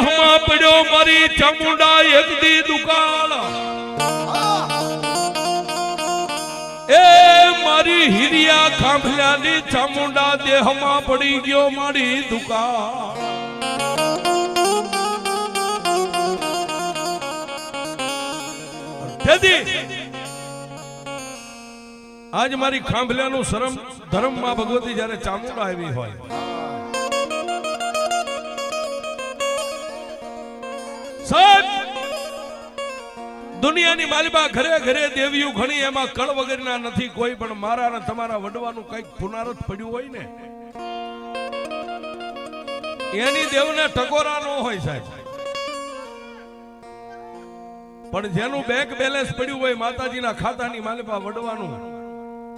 દેહમાં પડ્યો મારી ચામુંડા એક દી દુકાળ. એ મારી હિરિયા ખાંભલાની ચામુંડા દેહમાં પડી ગયો મારી દુકાળ. આજ મારી ખાંભલાનું શરમ ધર્મમાં ભગવતી જ્યારે ચામુંડા આવી હોય દુનિયાની માલિબા ઘરે ઘરે દેવીઓ ઘણી એમાં કળ વગરના નથી કોઈ પણ મારા અને તમારા વડવાનું કંઈક પુનારત પડ્યું હોય ને. એની દેવને ટકોરા ન હોય સાહેબ. પણ જેનું બેંક બેલેન્સ પડ્યું હોય માતાજીના ખાતાની માલિબા વડવાનું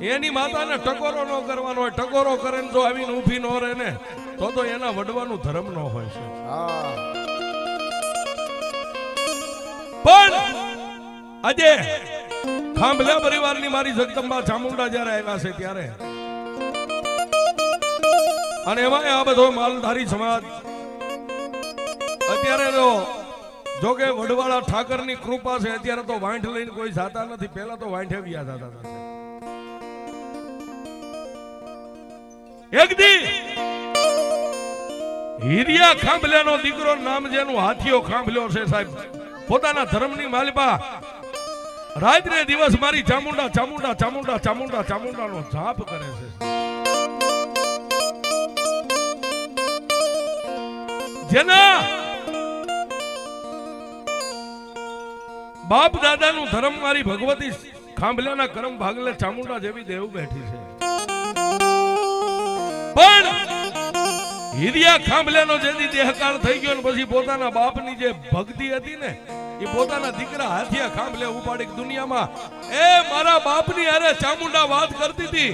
એની માતાને ટકોરો ન કરવાનો હોય ટકોરો કરે ને જો આવીને ઊભી ન રહે ને તો તો એના વડવાનું ધર્મ ન હોય છે પણ આજે ખાંભલા પરિવારની મારી જગદંબા ચામુંડા જ્યારે આવ્યા છે ત્યારે, અને એમાં આ બધો માલધારી સમાજ અત્યારે તો જો કે વડવાળા ઠાકરની કૃપા છે, અત્યારે તો વાંઠ લઈને કોઈ જાતા નથી. પહેલા તો વાંઠે વ્યા જતા એક દી હિરિયા ખાંભલ્યાનો દીકરો નામ જેનું હાથીઓ ખાંભલ્યો છે સાહેબ. પોતાના ધર્મની માલિપા રાત ને દિવસ મારી ચામુંડા ચામુંડા ચામુંડા ચામુંડા, ચામુંડાનો જાપ કરે છે. જેના બાપ દાદાનું ધર્મ મારી ભગવતી ખાંભલાના કરમ ભાગલે ચામુંડા જેવી દેવ બેઠી છે. પણ હિરિયા ખાંભલ્યાનો જેથી દેહકાળ થઈ ગયો ને પછી પોતાના બાપની જે ભક્તિ હતી ને એ પોતાના દીકરા હાથિયા ખાંભલે ઉપાડી દુનિયામાં, એ મારા બાપની અરે ચામુંડા વાત કરતી હતી.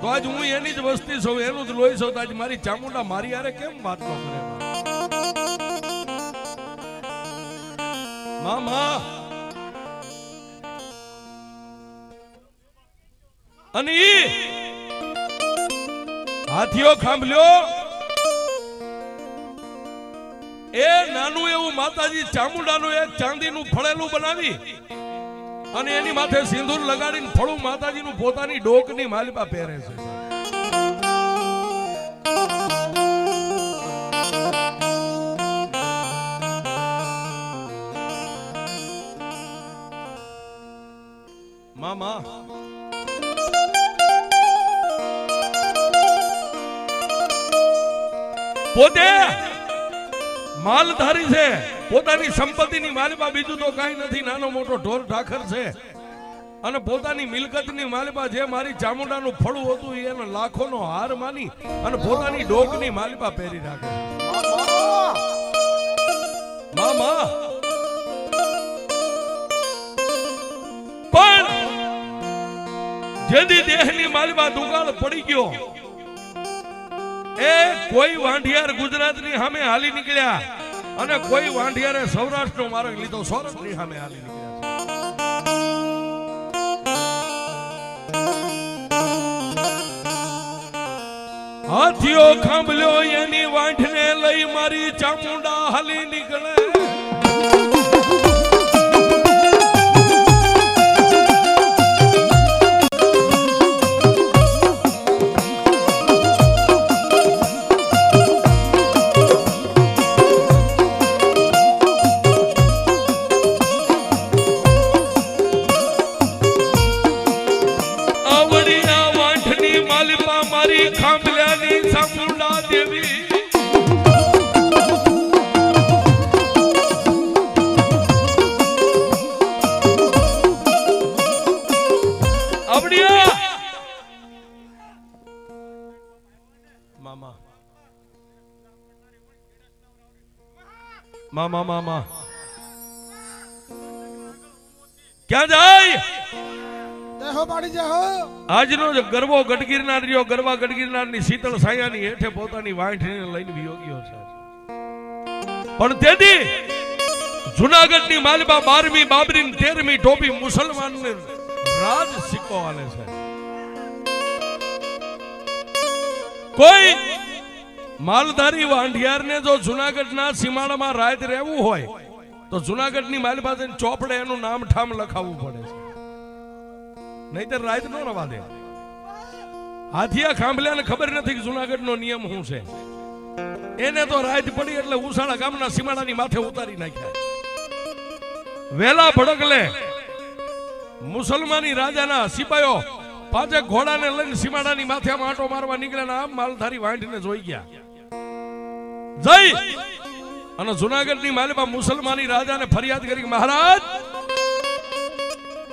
તો આજ હું એની જ વસ્તી છું એનું જ લોહી છું આજ મારી ચામુંડા મારી અરે કેમ વાત ન મામા. અને હાથીઓ ખાંભલ્યો? એ નાનું એવું માતાજી ચામુંડાનું એક ચાંદીનું ફળેલું બનાવી અને એની માથે સિંદૂર લગાડીને ફળું માતાજીનું પોતાની ડોકની માલિપા પહેરે છે. મામા. પોતે માલધારી છે. પોતાની સંપત્તિની માલિપા બીજું તો કાંઈ નથી. નાનો મોટો ઢોર ઢાખર છે. અને પોતાની મિલકતની માલિપા જે મારી ચામુંડાનું ફળું હતું એને એનો લાખોનો હાર માની અને પોતાની ડોકની માલિપા પહેરી રાખે. મામા! પણ જેથી દેહની માલિપા દુકાળ પડી ગયો કોઈ વાંઢિયાર ગુજરાતની સામે હાલી નીકળ્યા અને કોઈ વાંઢિયારે સૌરાષ્ટ્રનો માર્ગ લીધો. સૌરાષ્ટ્રની સામે હાલી નીકળ્યા. હાથીઓ ખાંભલ્યો એની વાંઠને લઈ મારી ચામુંડા હાલી નીકળે. મામા મામા. ક્યાં જાય? દેહો પાડી જાહો આજનો જ ગરવો ગઢગીરનાર રહ્યો. ગરવા ગઢગીરનારની શીતળ છાયાની હેઠે પોતાની વાંઠીને લઈને વિયોગ્યો છે. પણ તેથી જુનાગઢની માલબા બારમી બાબરી તેરમી ટોપી મુસલમાનને રાજ સિક્કો આલે છે. કોઈ માલધારી વાંઢિયારને જો જુનાગઢના સીમાડામાં રાત રહેવું હોય, તો જુનાગઢની માલ પાસે ચોપડે એનું નામ ઠામ લખાવવું પડે છે. નહીતર રાત નો રવા દે. હાથિયા ખાંભલ્યાને ખબર નથી કે જુનાગઢનો નિયમ શું છે. એને તો રાત પડી એટલે ઉસાળા ગામના સીમાડાની માથે ઉતારી નાખ્યા. વેલા ભડકલે મુસલમાની રાજાના સિપાઈઓ પાછે ઘોડાને લઈને સીમાડાની માથે આમ મારવા નીકળ્યા આમ માલધારી વાંઢીને જોઈ ગયા. જઈ અને જુનાગઢની માલિબા મુસલમાની રાજાને ફરિયાદ કરી મહારાજ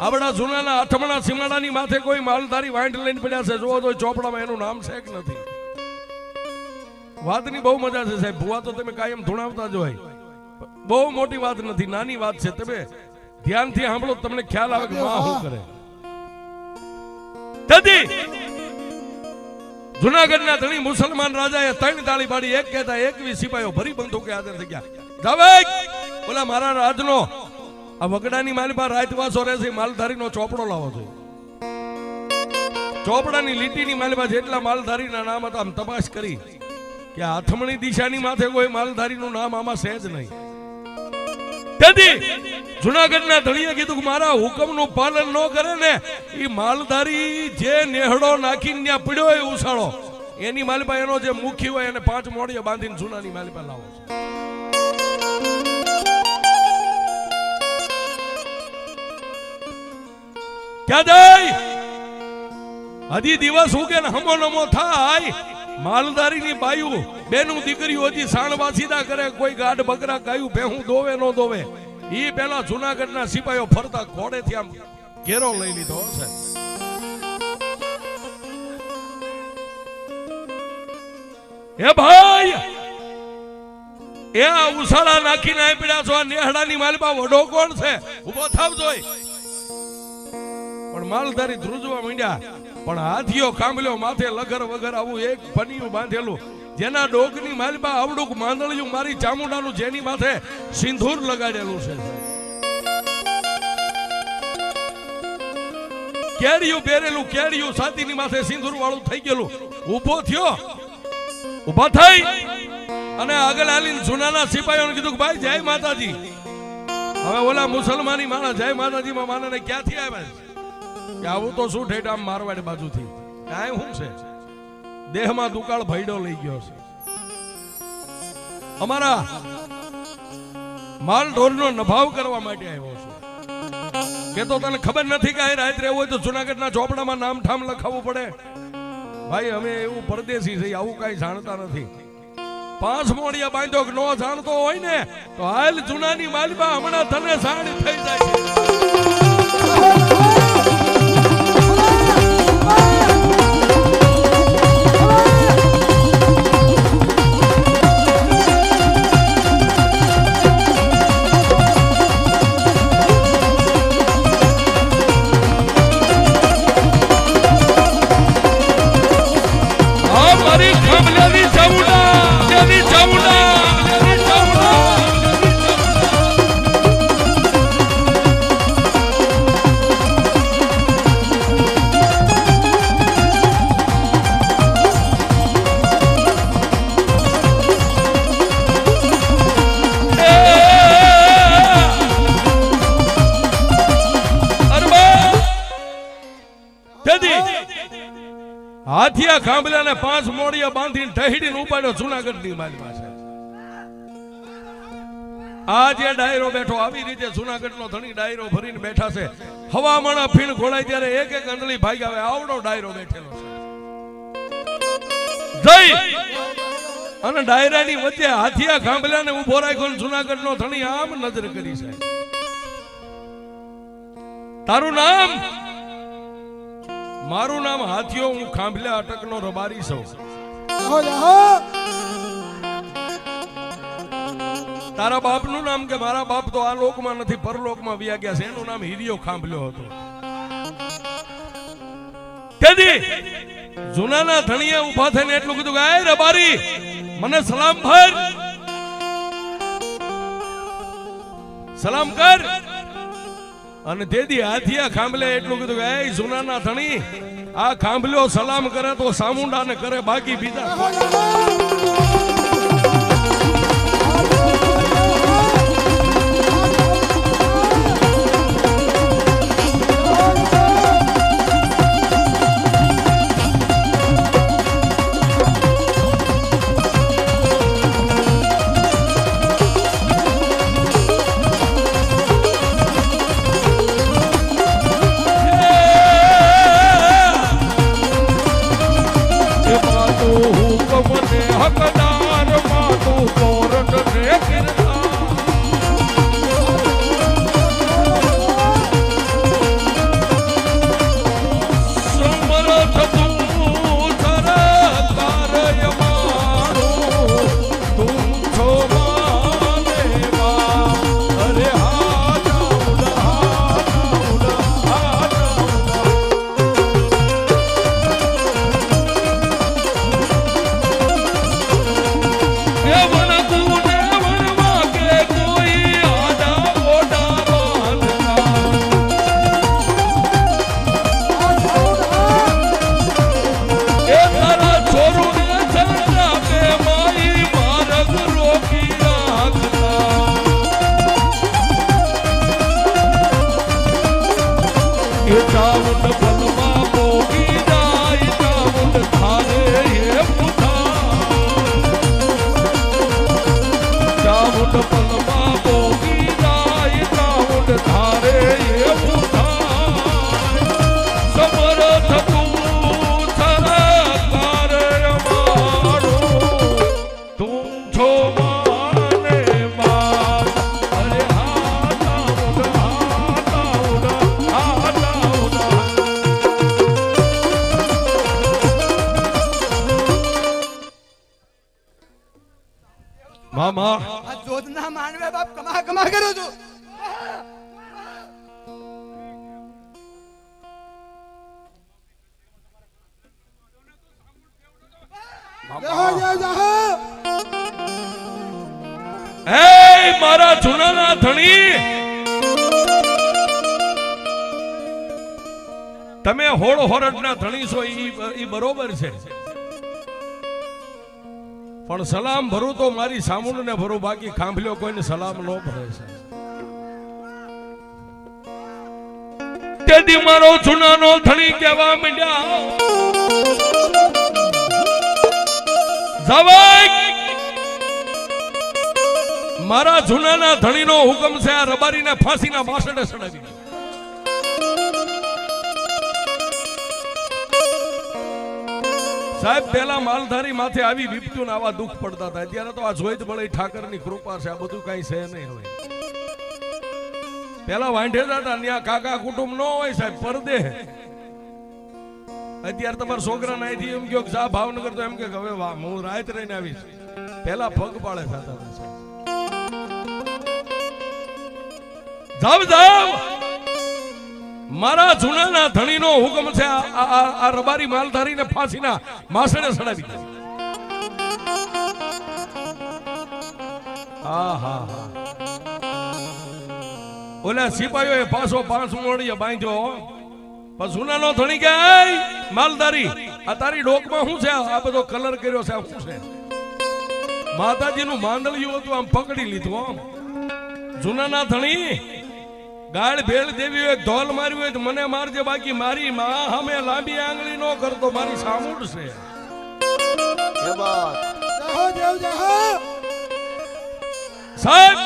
આપણા જૂનાના અઠમણા સીમાડાની માથે કોઈ માલધારી વાંઢ લઈને પડ્યા છે. જોવો તો ચોપડામાં એનું નામ છે કે નથી. વાતની બહુ મજા છે સાહેબ. ભુવા તો તમે કાયમ ધૂણાવતા જ હોય. બહુ મોટી વાત નથી નાની વાત છે. તમે ધ્યાનથી સાંભળો તમને ખ્યાલ આવે કે માં શું કરે. જુનાગઢના ધણી મુસલમાન રાજાએ ત્રણ તાળી પાડી, એક કહેતા એકવીસ સિપાહીઓ ભરી બંદૂકે હાજર થઈ ગયા. જાવે ઓલા મારા રાજનો, આ વગડાની માલમાં રાતવાસો રહેશે માલધારીનો ચોપડો લાવો છે. ચોપડાની લીટીની માલમાં જેટલા માલધારીના નામ હતા, આમ તપાસ કરી કે આથમણી દિશાની માથે કોઈ માલધારીનું નામ આમાં છે જ નહીં. તેથી જુનાગઢના ધણીએ કીધું કે મારા હુકમનું પાલન ન કરે ને એ માલધારી જે નેહડો નાખીને ત્યાં પડ્યો હોય ઉછાળો. એની માલિપા એનો જે મુખી હોય એને પાંચ મોડીએ બાંધીને જૂનાની માલિપા લાવો છે. ક્યાં જાય? હજી દિવસ ઉગે ને હમો નમો થાય. માલધારીની બાયુ, બેનું દીકરીઓ હજી સાણવાસીદા કરે કોઈ ગાઢ બકરા ગાયું ભેહું દોવે નો દોવે. એ પેલા જુનાગઢના સિપાહીઓ ફરતા ઘોડેથી આમ ઘેરો લઈ લીધો છે હે ભાઈ, એ ઉસાળા નાખીને આપ્યા છો, આ નેહડાની માલમાં વડો કોણ છે? ઊભો થાવ જોઈ. માલધારી ધ્રુજવા માંડ્યા. પણ હાથીઓ કાંબલ્યો માથે લગર વગર આવું એક પનિયું બાંધેલું. જેના ડોકની માલબા આવડું માંદળિયું મારી ચામુંડાનું જેની માથે સિંધૂર લગાડેલું છે. કેડિયું પહેરેલું કેડિયું સાતીની માથે સિંધૂર વાળું થઈ ગયેલું. ઊભો થયો. ઊભા થઈ. અને આગળ આલીને જૂનાના સિપાહીઓને કીધું કે, ભાઈ, જય માતાજી. હવે ઓલા મુસલમાની માણસ જય માતાજી માં માને ક્યાંથી આવ્યા છે? આવું તો શું ઠેઠ આમ મારવાડ બાજુથી? કાંઈ શું છે? દેહમાં દુકાળ ભયડો લઈ ગયો છે. અમારા માલ ઢોરનો નભાવ કરવા માટે આવ્યો છું. કે તો તને ખબર નથી કે અહીં રાત હોય તો જુનાગઢના ચોપડામાં નામ ઠામ લખાવવું પડે? ભાઈ, અમે એવું પરદેશી છે આવું કાંઈ જાણતા નથી. પાંચ મોડિયા બાંધો ન જાણતો હોય ને, તો હાલ જૂનાની માલમાં હમણાં તને સાડી થઈ જાય હાથિયા ખાંભલાને પાંચ મોડિયા બાંધીને ઢહીડીને ઉપાડ્યો જુનાગઢની મારી પાસે. આ જે ડાયરો બેઠો, આવી રીતે જુનાગઢનો ધણી ડાયરો ભરીને બેઠા છે. હવામાના ફીણ ઘોડાય ત્યારે એક એક અંડલી ભાઈ આવે, આવડો ડાયરો બેઠેલો છે. જય! અને ડાયરાની વચ્ચે હાથિયા ખાંભલાને ઊભો રાખ્યો જુનાગઢ જુનાગઢનો ધણી આમ નજર કરી છે. તારું નામ? મારું નામ હાથીઓ હું ખાંભલા અટકનો રબારી છું. તારા બાપ બાપનું નામ કે મારા બાપ તો આ લોકમાં નથી પરલોકમાં વ્યા ગયા છે. એનું નામ હિરિયો ખાંભલ્યો હતો. કેદી? જૂનાના ધણીએ ઊભા થઈને એટલું કીધું કે આય રબારી મને સલામ ભર. સલામ કર. અને તેદી હાથિયા ખાંભલે એટલું કીધું કે, એ જૂનાના ધણી, આ ખાંભલ્યો સલામ કરે તો સામુંડાને કરે બાકી બીજા. મારા જૂનાના ધણી. તમે હોળ હોરડના ધણી છો, ઈ બરોબર છે. પણ સલામ ભરું તો મારી સામુને ભરું, બાકી ખાંભલ્યો કોઈને સલામ ન ભરે છે. તેથી મારો જૂનાનો ધણી કહેવા માંડ્યા. જવાય મારા જૂનાના ધણીનો હુકમ છે, આ રબારીને ફાંસીના માસડે સડાવી સાહેબ, પેલા માલધારી માથે આવી વિપત્યુ ને આવા દુઃખ પડતા હતા. અત્યારે તો આ જોઈત બળે ઠાકરની કૃપા છે, આ બધું કઈ છે નહીં હવે. પેલા વાંઢેલા હતા ત્યાં કાકા કુટુંબ ન હોય સાહેબ, પરદે. અત્યારે તમારા છોકરા નાઈથી એમ કયો જા ભાવનગર તો એમ કે હવે હું રાત રહીને આવીશ. પેલા પગ પાળે થતા હતા જાવ જાવ મારા જૂનાના ધણીનો હુકમ છે આ- રબારી માલધારીને ફાંસીના માસણે સડાવી દે. હા હા ઓલા એ પાછો પાંચ મોડીએ બાંધ્યો. પણ જૂનાનો ધણી કે માલધારી. આ તારી ડોકમાં શું છે? આ બધો કલર કર્યો છે શું છે? માતાજીનું માંડલિયું હતું, આમ પકડી લીધું, આમ. જૂનાના ધણી ગાળ ભેળ દેવી હોય ધોલ મારી હોય મને મારજે બાકી મારી માં હમે લાંબી આંગળી નો કરતો મારી સામુડ છે. જહો જહો જહો. સાહેબ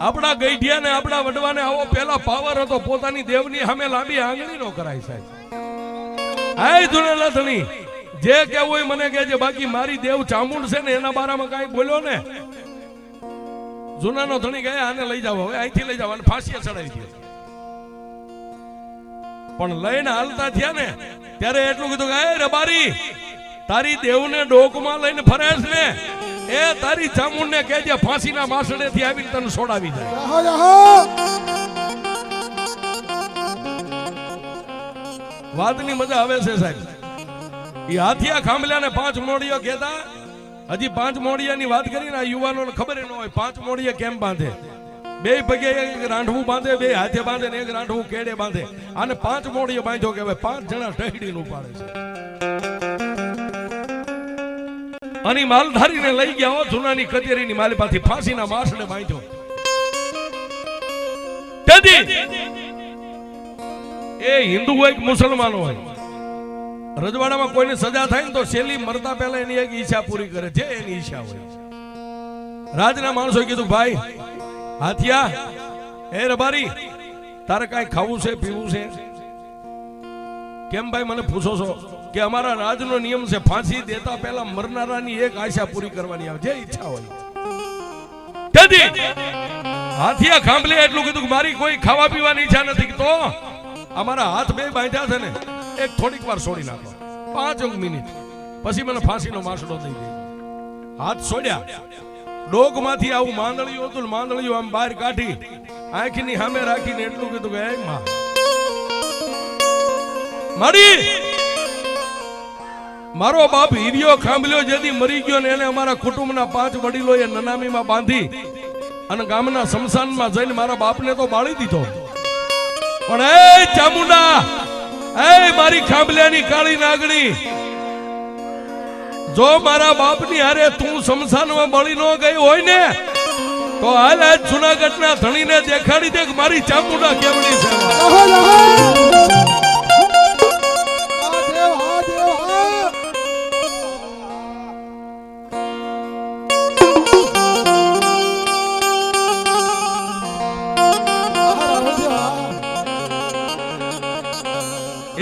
આપણા ગઈઢિયા ને આપણા વડવાને આવો પેલા પાવર હતો પોતાની દેવની સામે લાંબી આંગળી નો કરાય સાહેબ. હાય લથણી જે કેવું હોય મને કહેજે બાકી મારી દેવ ચામુંડ છે ને એના બારામાં કાંઈ બોલ્યો ને? જૂનાનો ધણી ગયા આને લઈ જાવ હવે અહીંથી લઈ જાવ અને ફાંસીએ ચડાવી દો. પણ લઈને હાલતા થયા ને ત્યારે એટલું કીધું કે રે રબારી તારી દેવને ડોકમાં લઈને ફરે છે ને. એ તારી ચામુંડ ને કહેજે ફાંસીના માસડેથી આવીને તને છોડાવી જાય વાતની મજા આવે છે સાહેબ. એ હાથિયા ખાંભલ્યા ને પાંચ મોડીઓ કહેતા હજી પાંચ મોડિયાની વાત કરીને આ યુવાનોને ખબર ન હોય, પાંચ મોડીએ કેમ બાંધે? બે પગે એક રાંઠવું બાંધે, બે હાથે બાંધે ને એક રાંઠવું કેડે બાંધે. અને પાંચ મોડીએ બાંધ્યો કે પાંચ જણા ટેહડીનું પાડે છે. અને માલધારીને લઈ ગયા હો, જૂનાની કચેરીની ફાંસી ફાંસીના માસને બાંધ્યો. એ હિન્દુ હોય કે મુસલમાન હોય રજવાડામાં કોઈને સજા થાય ને તો શેલી મરતા પહેલા એની એક ઈચ્છા પૂરી કરે. જે એની ઈચ્છા હોય. રાજના માણસો કીધું, ભાઈ, હાથિયા, એ રબારી, તારે કાંઈ ખાવું છે, પીવું છે? કેમ ભાઈ, મને પૂછો છો કે અમારા રાજનો નિયમ છે, ફાંસી દેતા પહેલા મરનારાની એક આશા પૂરી કરવાની આવે. જે ઈચ્છા હોય. હાથિયા ખાંભલે એટલું કીધું કે મારી કોઈ ખાવા પીવાની ઈચ્છા નથી. તો અમારા હાથ બે બાંધ્યા છે ને. એક થોડીક વાર છોડી નાખો. પાંચ મિનિટ. પછી મને ફાંસીનો માસડો દઈ દે હાથ છોડ્યા. ડોકમાંથી આવું માંદળિયું હતું માંદળિયું આમ બહાર કાઢી આંખની સામે રાખીને એટલું કીધું કે માં. મારી! મારો બાપ હીરિયો ખાંભલ્યો જેથી મરી ગયો ને એને અમારા કુટુંબના પાંચ વડીલોએ નનામીમાં બાંધી અને ગામના શમશાનમાં જઈને મારા બાપને તો બાળી દીધો. પણ એ ચામુંડા એ મારી ખાંભલિયાની કાળી નાગણી. જો મારા બાપની હારે તું શમશાનમાં બળી ન ગઈ હોય ને, તો હાલ આજ જુનાગઢના ધણીને દેખાડી દે કે મારી ચામુંડા કેવડી છે?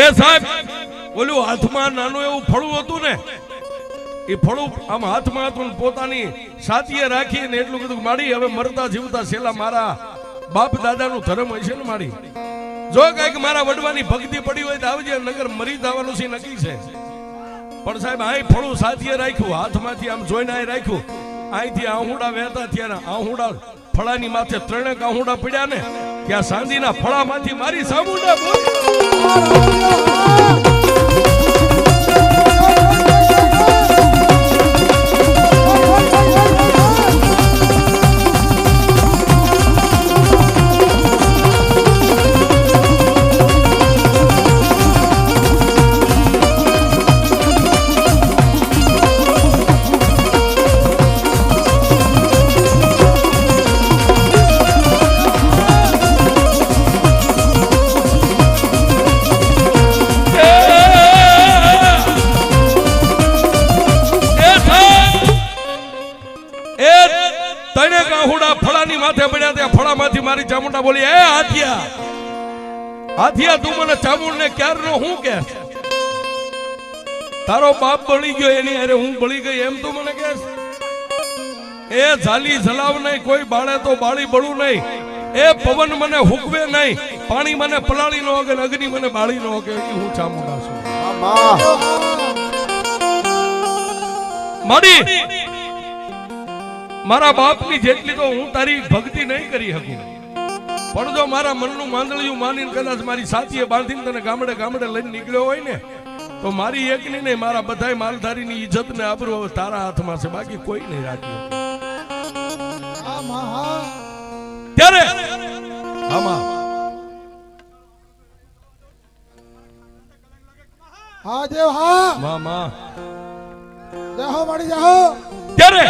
એ સાહેબ, ઓલું હાથમાં નાનું એવું ફળું હતું ને એ ફળું આમ હાથમાં હતું ને પોતાની સાચીએ રાખી ને એટલું બધું માડી, હવે મરતા જીવતા છેલ્લા મારા બાપ દાદાનું ધર્મ હોય છે ને માડી જો કંઈક મારા વડવાની ભક્તિ પડી હોય તો આવજે, નગર મરી જવાનું છે, નક્કી છે. પણ સાહેબ અહીં ફળું સાથીએ રાખ્યું, હાથમાંથી આમ જોઈને અહીં રાખ્યું. અહીંથી આહુડા વહેતા ને આહુડા ફળાની માથે ત્રણેક આહુડા પડ્યા ને. ત્યાં સાંદીના ફળામાંથી મારી સામુંડા બોલી હાથિયા તું મને ચામુંડ ને ક્યારનો હું કે? તારો બાપ બળી ગયો એની અરે હું બળી ગઈ, એમ તું મને કે? એ ઝાલી ઝલાવ નહીં, કોઈ બાળે તો બાળી બળું નહીં. એ પવન મને હુકવે નહીં, પાણી મને પલાળી નો કે અગ્નિ મને બાળી નો કે હું ચામુંડા છું. મારી, મારા બાપની જેટલી તો હું તારી ભક્તિ નહીં કરી શકું. પણ જો મારા મનનું માંદળિયું માનીને કદાચ મારી સાથીએ બાંધીને તને ગામડે ગામડે લઈને નીકળ્યો હોય ને તો મારી એકની નહીં મારા બધાય માલધારીની ઇજ્જત ને આબરૂ હવે તારા હાથમાં છે બાકી કોઈ નહીં રાખ્યું. ત્યારે આમાં હા દેવ હા. મામા. જાહો મળી જાહો ત્યારે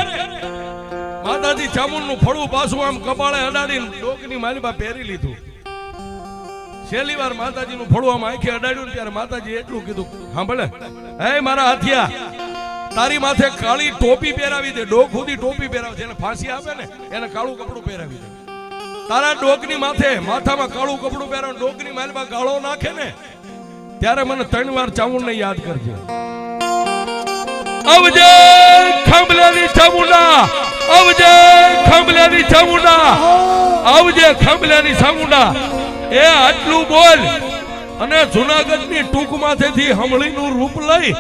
માતાજી ચામુંડનું ફળું પાછું આમ કપાળે અડાડીને ડોકની માલિબા પહેરી લીધું. છેલ્લી વાર માતાજીનું ફળું આમ આંખે અડાડ્યું ત્યારે માતાજી એટલું કીધું, સાંભળે, હે મારા હાથિયા, તારી માથે કાળી ટોપી પહેરાવી દે, ડોક સુધી ટોપી પહેરાવે એને ફાંસી આપે ને, એને કાળું કપડું પહેરાવી દે. તારા ડોકની માથે, માથામાં કાળું કપડું પહેરાવે ડોકની માલમાં ગાળો નાખે ને, ત્યારે મને ત્રણ વાર ચામુંડને યાદ કરજે. અવજે ખાંભલાની ચામુંડા. આવજે ખંભલેની ચામુંડા આવજે ખંભલેની ચામુંડા એ આટલું બોલ. અને જુનાગઢની ટૂંકમાંથી હમળીનું રૂપ લઈ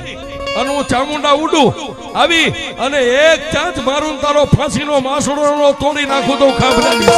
અને હું ચામુંડા ઉડું. આવી અને એક ચાંચ મારું તારો ફાંસીનો માસડો તોડી નાખું તો ખાંભલાની